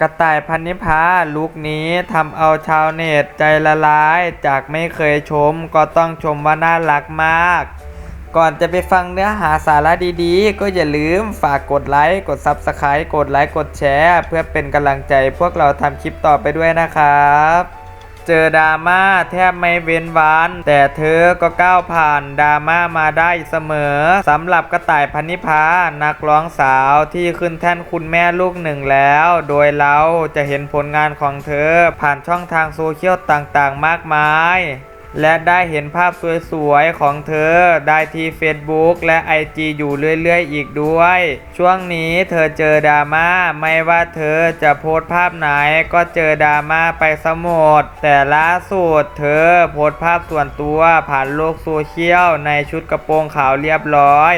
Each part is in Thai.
กระต่ายพันนิพาลุกนี้ทำเอาชาวเน็ตใจละลายจากไม่เคยชมก็ต้องชมว่าน่ารักมาก ก่อนจะไปฟังเนื้อหาสาระดีๆ ก็อย่าลืมฝากกดไลค์กด Subscribe กดไลค์กดแชร์ เพื่อเป็นกำลังใจพวกเราทำคลิปต่อไปด้วยนะครับ เจอดราม่าแทบไม่เว้นวันแต่เธอก็ก้าวผ่านดราม่ามาได้เสมอสำหรับกระต่ายพันนิพานักร้องสาวที่ขึ้นแท่นคุณแม่ลูกหนึ่งแล้ว โดยเราจะเห็นผลงานของเธอผ่านช่องทางโซเชียลต่างๆ มากมาย และได้เห็นภาพสวยๆ ของเธอได้ที่ Facebook และ IG อยู่เรื่อยๆ อีกด้วย ช่วงนี้เธอเจอดราม่าไม่ว่าเธอจะโพสต์ภาพไหนก็เจอดราม่าไปสมดแต่ล่าสุดเธอโพสต์ภาพส่วนตัวผ่านโลกโซเชียลในชุดกระโปรงขาวเรียบร้อย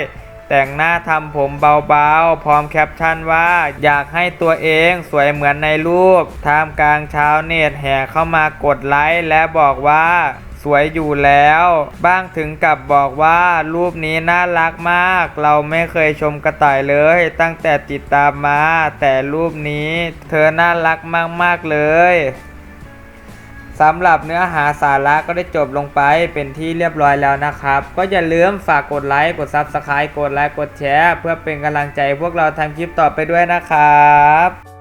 แต่งหน้าทำผมเบาๆ พร้อมแคปชั่นว่า อยากให้ตัวเองสวยเหมือนในรูป ท่ามกลางชาวเน็ตแห่เข้ามากดไลค์และบอกว่า สวยอยู่แล้ว บ้างถึงกับบอกว่ารูปนี้น่ารักมาก เราไม่เคยชมกระต่ายเลย ตั้งแต่ติดตามมา แต่รูปนี้เธอน่ารักมาก ๆ เลยสำหรับเนื้อหาสาระก็ได้จบลงไปเป็นที่เรียบร้อยแล้วนะครับ ก็อย่าลืมฝากกดไลค์กด Subscribe กดไลค์กดแชร์ เพื่อเป็นกำลังใจพวกเราทำคลิปต่อไปด้วยนะครับ